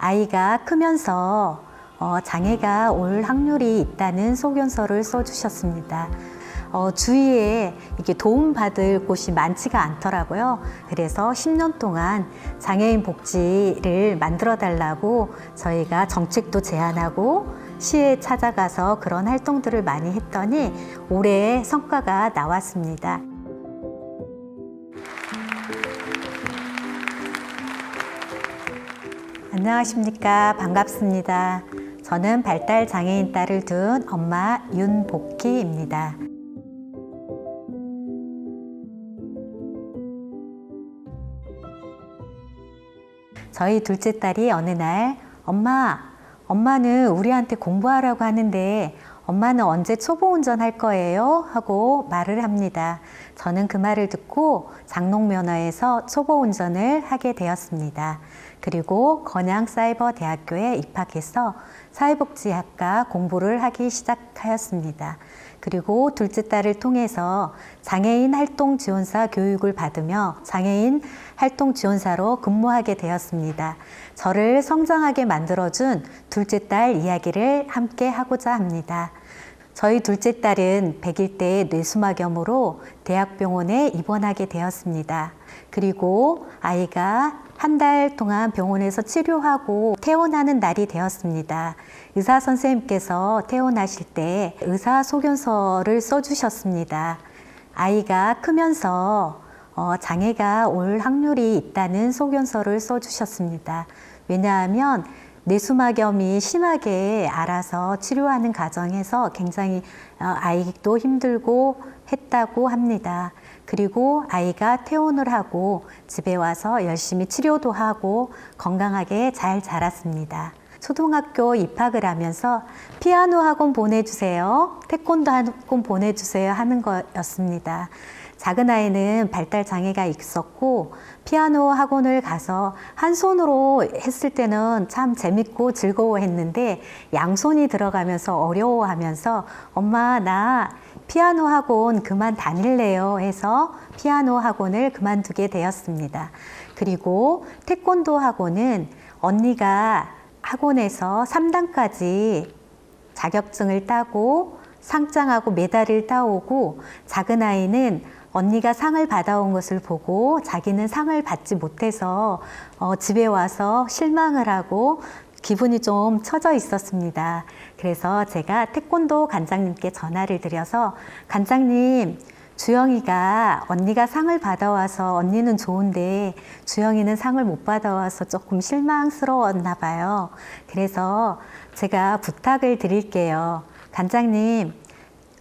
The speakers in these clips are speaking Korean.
아이가 크면서 어, 장애가 올 확률이 있다는 소견서를 써주셨습니다. 어, 주위에 이렇게 도움받을 곳이 많지가 않더라고요. 그래서 10년 동안 장애인 복지를 만들어 달라고 저희가 정책도 제안하고 시에 찾아가서 그런 활동들을 많이 했더니 올해 성과가 나왔습니다. 안녕하십니까. 반갑습니다. 저는 발달 장애인 딸을 둔 엄마 윤복희입니다. 저희 둘째 딸이 어느 날 엄마, 엄마는 우리한테 공부하라고 하는데 엄마는 언제 초보 운전할 거예요? 하고 말을 합니다. 저는 그 말을 듣고 장롱면허에서 초보 운전을 하게 되었습니다. 그리고 건양사이버대학교에 입학해서 사회복지학과 공부를 하기 시작하였습니다. 그리고 둘째 딸을 통해서 장애인 활동 지원사 교육을 받으며 장애인 활동 지원사로 근무하게 되었습니다. 저를 성장하게 만들어준 둘째 딸 이야기를 함께 하고자 합니다. 저희 둘째 딸은 100일대 뇌수막염으로 대학병원에 입원하게 되었습니다. 그리고 아이가 한 달 동안 병원에서 치료하고 퇴원하는 날이 되었습니다. 의사 선생님께서 퇴원하실 때 의사 소견서를 써주셨습니다. 아이가 크면서 어, 장애가 올 확률이 있다는 소견서를 써주셨습니다. 왜냐하면 뇌수막염이 심하게 알아서 치료하는 과정에서 굉장히 어, 아이도 힘들고 했다고 합니다. 그리고 아이가 퇴원을 하고 집에 와서 열심히 치료도 하고 건강하게 잘 자랐습니다. 초등학교 입학을 하면서 피아노 학원 보내주세요. 태권도 학원 보내주세요 하는 거였습니다. 작은 아이는 발달 장애가 있었고 피아노 학원을 가서 한 손으로 했을 때는 참 재밌고 즐거워했는데 양손이 들어가면서 어려워하면서 엄마 나 피아노 학원 그만 다닐래요 해서 피아노 학원을 그만두게 되었습니다. 그리고 태권도 학원은 언니가 학원에서 3단까지 자격증을 따고 상장하고 메달을 따오고 작은 아이는 언니가 상을 받아온 것을 보고 자기는 상을 받지 못해서 어, 집에 와서 실망을 하고 기분이 좀 처져 있었습니다. 그래서 제가 태권도 관장님께 전화를 드려서 관장님 주영이가 언니가 상을 받아와서 언니는 좋은데 주영이는 상을 못 받아와서 조금 실망스러웠나 봐요. 그래서 제가 부탁을 드릴게요. 관장님,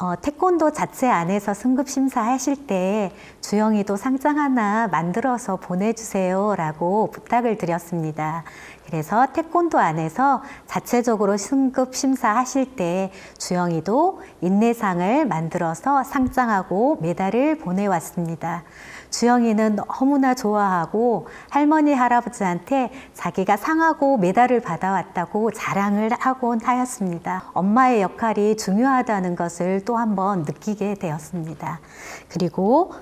어, 태권도 자체 안에서 승급 심사 하실 때 주영이도 상장 하나 만들어서 보내주세요 라고 부탁을 드렸습니다. 그래서 태권도 안에서 자체적으로 승급 심사 하실 때 주영이도 인내상을 만들어서 상장하고 메달을 보내왔습니다. 주영이는 너무나 좋아하고 할머니 할아버지한테 자기가 상하고 메달을 받아왔다고 자랑을 하곤 하였습니다. 엄마의 역할이 중요하다는 것을 또 한번 느끼게 되었습니다. 그리고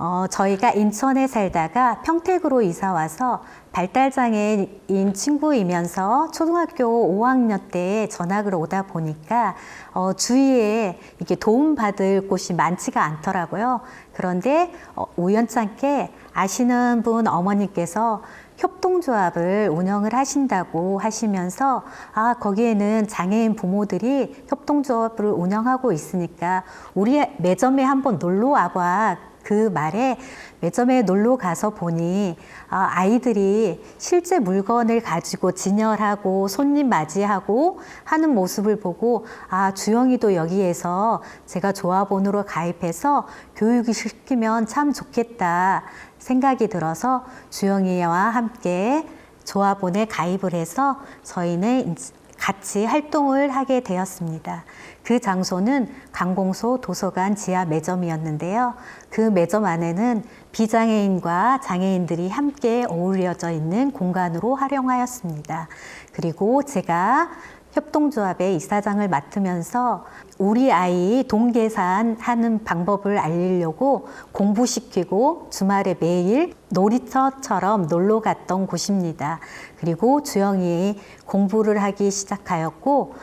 어, 저희가 인천에 살다가 평택으로 이사 와서 발달장애인 친구이면서 초등학교 5학년 때 전학을 오다 보니까 어, 주위에 이렇게 도움받을 곳이 많지가 않더라고요. 그런데 어, 우연찮게 아시는 분 어머니께서 협동조합을 운영을 하신다고 하시면서 아 거기에는 장애인 부모들이 협동조합을 운영하고 있으니까 우리 매점에 한번 놀러 와봐 그 말에 매점에 놀러 가서 보니 아, 아이들이 실제 물건을 가지고 진열하고 손님 맞이하고 하는 모습을 보고 아 주영이도 여기에서 제가 조합원으로 가입해서 교육을 시키면 참 좋겠다 생각이 들어서 주영이와 함께 조합원에 가입을 해서 저희는 같이 활동을 하게 되었습니다. 그 장소는 강공소 도서관 지하 매점이었는데요. 그 매점 안에는 비장애인과 장애인들이 함께 어울려져 있는 공간으로 활용하였습니다. 그리고 제가 협동조합의 이사장을 맡으면서 우리 아이 동계산 하는 방법을 알리려고 공부시키고 주말에 매일 놀이터처럼 놀러 갔던 곳입니다. 그리고 주영이 공부를 하기 시작하였고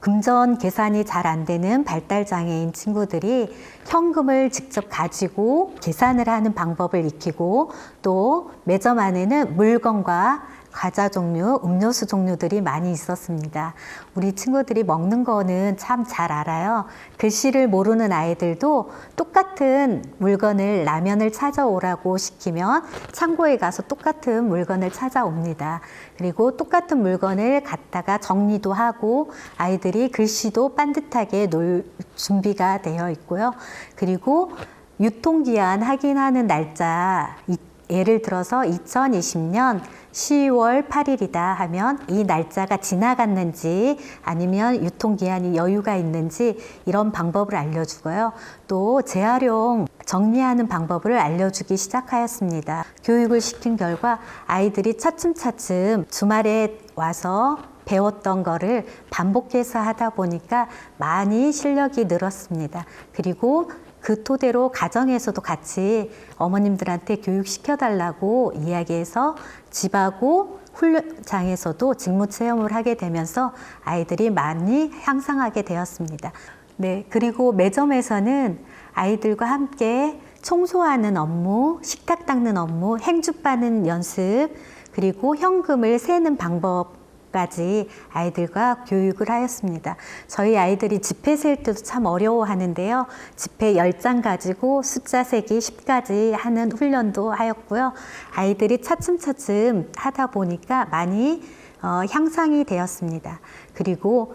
금전 계산이 잘 안 되는 발달 장애인 친구들이 현금을 직접 가지고 계산을 하는 방법을 익히고 또 매점 안에는 물건과 과자 종류, 음료수 종류들이 많이 있었습니다. 우리 친구들이 먹는 거는 참 잘 알아요. 글씨를 모르는 아이들도 똑같은 물건을 라면을 찾아오라고 시키면 창고에 가서 똑같은 물건을 찾아옵니다. 그리고 똑같은 물건을 갖다가 정리도 하고 아이들이 글씨도 반듯하게 놀 준비가 되어 있고요. 그리고 유통기한 확인하는 날짜 이- 예를 들어서 2020년 10월 8일이다 하면 이 날짜가 지나갔는지 아니면 유통기한이 여유가 있는지 이런 방법을 알려주고요. 또 재활용 정리하는 방법을 알려주기 시작하였습니다. 교육을 시킨 결과 아이들이 차츰차츰 주말에 와서 배웠던 거를 반복해서 하다 보니까 많이 실력이 늘었습니다. 그리고 그 토대로 가정에서도 같이 어머님들한테 교육시켜 달라고 이야기해서 집하고 훈련장에서도 직무 체험을 하게 되면서 아이들이 많이 향상하게 되었습니다. 네, 그리고 매점에서는 아이들과 함께 청소하는 업무, 식탁 닦는 업무, 행주 빠는 연습, 그리고 현금을 세는 방법 까지 아이들과 교육을 하였습니다. 저희 아이들이 지폐 셀 때도 참 어려워하는데요. 지폐 10장 가지고 숫자 세기 10까지 하는 훈련도 하였고요. 아이들이 차츰차츰 하다 보니까 많이 어, 향상이 되었습니다. 그리고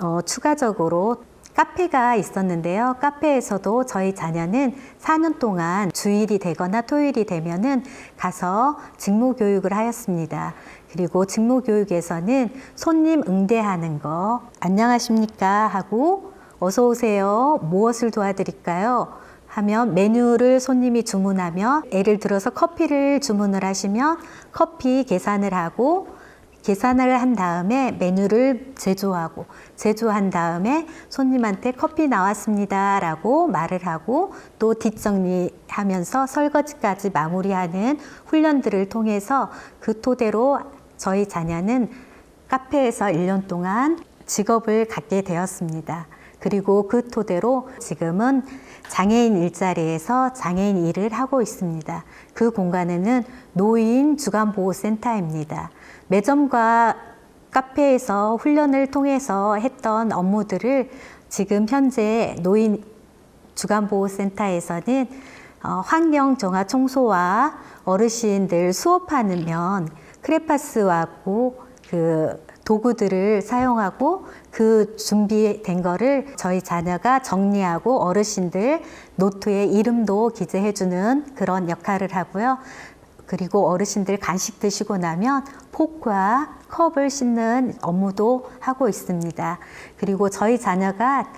어, 추가적으로 카페가 있었는데요. 카페에서도 저희 자녀는 4년 동안 주일이 되거나 토요일이 되면은 가서 직무 교육을 하였습니다. 그리고 직무 교육에서는 손님 응대하는 거, 안녕하십니까 하고 어서 오세요. 무엇을 도와드릴까요? 하면 메뉴를 손님이 주문하면 예를 들어서 커피를 주문을 하시면 커피 계산을 하고 계산을 한 다음에 메뉴를 제조하고 제조한 다음에 손님한테 커피 나왔습니다 라고 말을 하고 또 뒷정리하면서 설거지까지 마무리하는 훈련들을 통해서 그 토대로 저희 자녀는 카페에서 1년 동안 직업을 갖게 되었습니다. 그리고 그 토대로 지금은 장애인 일자리에서 장애인 일을 하고 있습니다. 그 공간에는 노인 주간보호센터입니다. 매점과 카페에서 훈련을 통해서 했던 업무들을 지금 현재 노인 주간보호센터에서는 어, 환경 정화 청소와 어르신들 수업하는 면 크레파스하고 그 도구들을 사용하고 그 준비된 거를 저희 자녀가 정리하고 어르신들 노트에 이름도 기재해 주는 그런 역할을 하고요. 그리고 어르신들 간식 드시고 나면 포크와 컵을 씻는 업무도 하고 있습니다. 그리고 저희 자녀가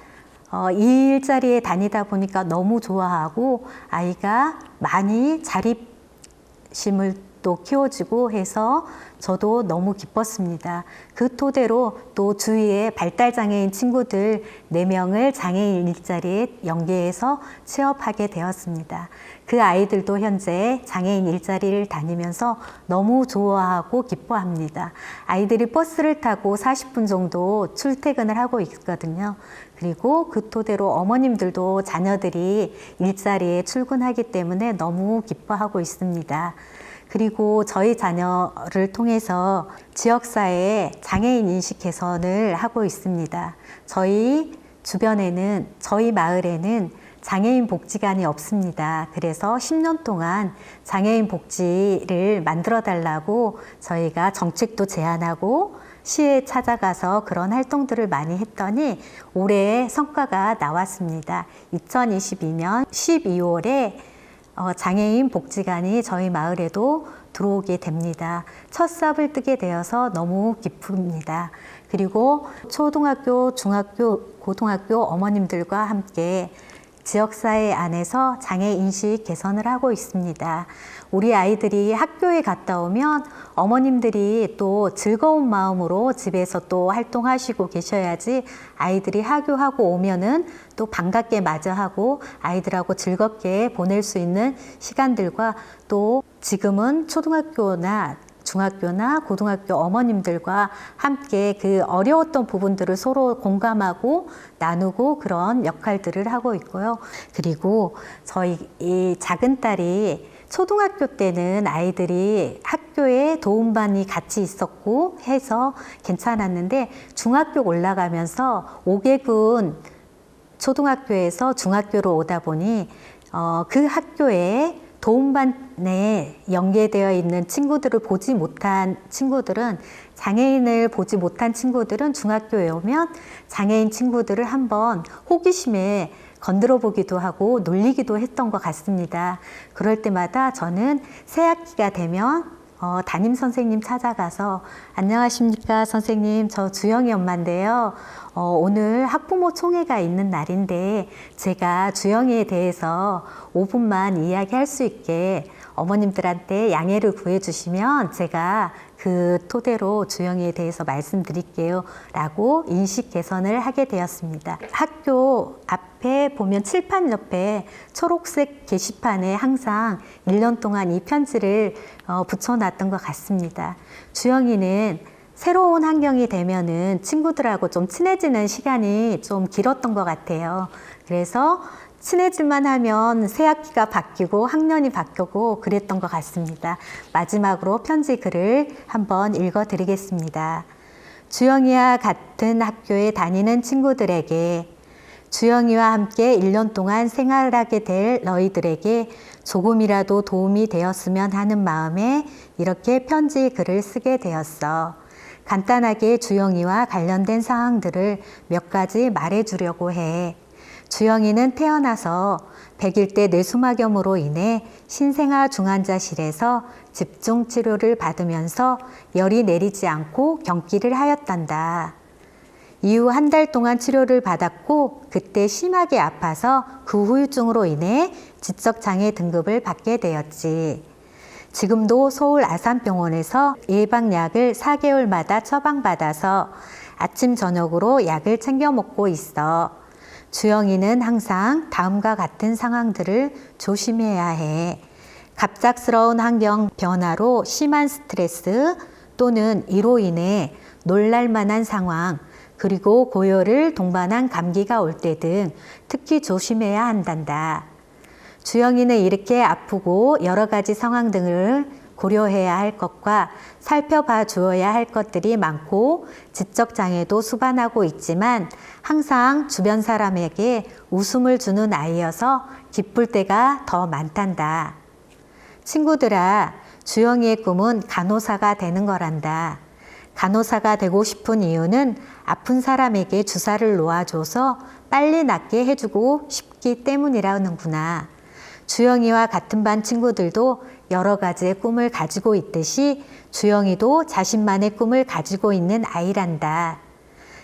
어, 이 일자리에 다니다 보니까 너무 좋아하고 아이가 많이 자립심을 또 키워지고 해서 저도 너무 기뻤습니다. 그 토대로 또 주위에 발달장애인 친구들 네명을 장애인 일자리에 연계해서 취업하게 되었습니다. 그 아이들도 현재 장애인 일자리를 다니면서 너무 좋아하고 기뻐합니다. 아이들이 버스를 타고 40분 정도 출퇴근을 하고 있거든요. 그리고 그 토대로 어머님들도 자녀들이 일자리에 출근하기 때문에 너무 기뻐하고 있습니다. 그리고 저희 자녀를 통해서 지역사회의 장애인 인식 개선을 하고 있습니다. 저희 주변에는, 저희 마을에는 장애인 복지관이 없습니다. 그래서 10년 동안 장애인 복지를 만들어 달라고 저희가 정책도 제안하고 시에 찾아가서 그런 활동들을 많이 했더니 올해 성과가 나왔습니다. 2022년 12월에 어, 장애인 복지관이 저희 마을에도 들어오게 됩니다. 첫 삽을 뜨게 되어서 너무 기쁩니다. 그리고 초등학교, 중학교, 고등학교 어머님들과 함께 지역사회 안에서 장애 인식 개선을 하고 있습니다. 우리 아이들이 학교에 갔다 오면 어머님들이 또 즐거운 마음으로 집에서 또 활동하시고 계셔야지 아이들이 하교하고 오면은 또 반갑게 맞이하고 아이들하고 즐겁게 보낼 수 있는 시간들과 또 지금은 초등학교나 중학교나 고등학교 어머님들과 함께 그 어려웠던 부분들을 서로 공감하고 나누고 그런 역할들을 하고 있고요. 그리고 저희 이 작은 딸이 초등학교 때는 아이들이 학교에 도움반이 같이 있었고 해서 괜찮았는데 중학교 올라가면서 5개군 초등학교에서 중학교로 오다 보니 어, 그 학교에 도움반에 연계되어 있는 친구들을 보지 못한 친구들은 장애인을 보지 못한 친구들은 중학교에 오면 장애인 친구들을 한번 호기심에 건드려 보기도 하고 놀리기도 했던 것 같습니다. 그럴 때마다 저는 새 학기가 되면 어, 담임 선생님 찾아가서 안녕하십니까 선생님 저 주영이 엄마인데요. 어, 오늘 학부모 총회가 있는 날인데 제가 주영이에 대해서 5분만 이야기할 수 있게 어머님들한테 양해를 구해주시면 제가 그 토대로 주영이에 대해서 말씀드릴게요. 라고 인식 개선을 하게 되었습니다. 학교 앞에 보면 칠판 옆에 초록색 게시판에 항상 1년 동안 이 편지를 어, 붙여놨던 것 같습니다. 주영이는 새로운 환경이 되면은 친구들하고 좀 친해지는 시간이 좀 길었던 것 같아요. 그래서 친해질만 하면 새 학기가 바뀌고 학년이 바뀌고 그랬던 것 같습니다. 마지막으로 편지 글을 한번 읽어 드리겠습니다. 주영이와 같은 학교에 다니는 친구들에게 주영이와 함께 1년 동안 생활하게 될 너희들에게 조금이라도 도움이 되었으면 하는 마음에 이렇게 편지 글을 쓰게 되었어. 간단하게 주영이와 관련된 사항들을 몇 가지 말해 주려고 해. 주영이는 태어나서 100일대 뇌수막염으로 인해 신생아 중환자실에서 집중 치료를 받으면서 열이 내리지 않고 경기를 하였단다. 이후 한 달 동안 치료를 받았고 그때 심하게 아파서 그 후유증으로 인해 지적장애 등급을 받게 되었지. 지금도 서울 아산병원에서 예방약을 4개월마다 처방받아서 아침 저녁으로 약을 챙겨 먹고 있어. 주영이는 항상 다음과 같은 상황들을 조심해야 해. 갑작스러운 환경 변화로 심한 스트레스 또는 이로 인해 놀랄만한 상황, 그리고 고열을 동반한 감기가 올 때 등 특히 조심해야 한단다. 주영이는 이렇게 아프고 여러 가지 상황 등을 고려해야 할 것과 살펴봐 주어야 할 것들이 많고 지적 장애도 수반하고 있지만 항상 주변 사람에게 웃음을 주는 아이여서 기쁠 때가 더 많단다. 친구들아, 주영이의 꿈은 간호사가 되는 거란다. 간호사가 되고 싶은 이유는 아픈 사람에게 주사를 놓아줘서 빨리 낫게 해주고 싶기 때문이라는구나. 주영이와 같은 반 친구들도 여러 가지의 꿈을 가지고 있듯이 주영이도 자신만의 꿈을 가지고 있는 아이란다.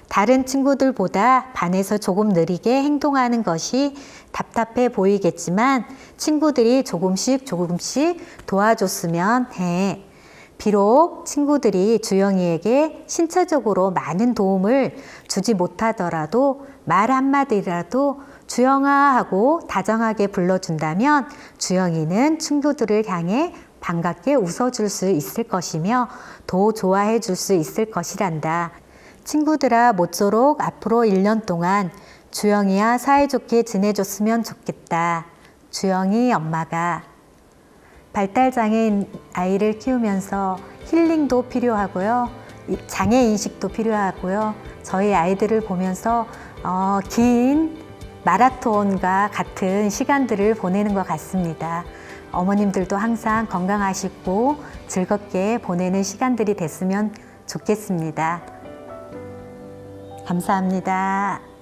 다른 친구들보다 반에서 조금 느리게 행동하는 것이 답답해 보이겠지만 친구들이 조금씩 조금씩 도와줬으면 해. 비록 친구들이 주영이에게 신체적으로 많은 도움을 주지 못하더라도 말 한마디라도 주영아 하고 다정하게 불러준다면 주영이는 친구들을 향해 반갑게 웃어줄 수 있을 것이며 더 좋아해 줄 수 있을 것이란다. 친구들아 모쪼록 앞으로 1년 동안 주영이와 사이좋게 지내줬으면 좋겠다. 주영이 엄마가 발달장애인 아이를 키우면서 힐링도 필요하고요. 장애 인식도 필요하고요. 저희 아이들을 보면서 어, 긴 마라톤과 같은 시간들을 보내는 것 같습니다. 어머님들도 항상 건강하시고 즐겁게 보내는 시간들이 됐으면 좋겠습니다. 감사합니다.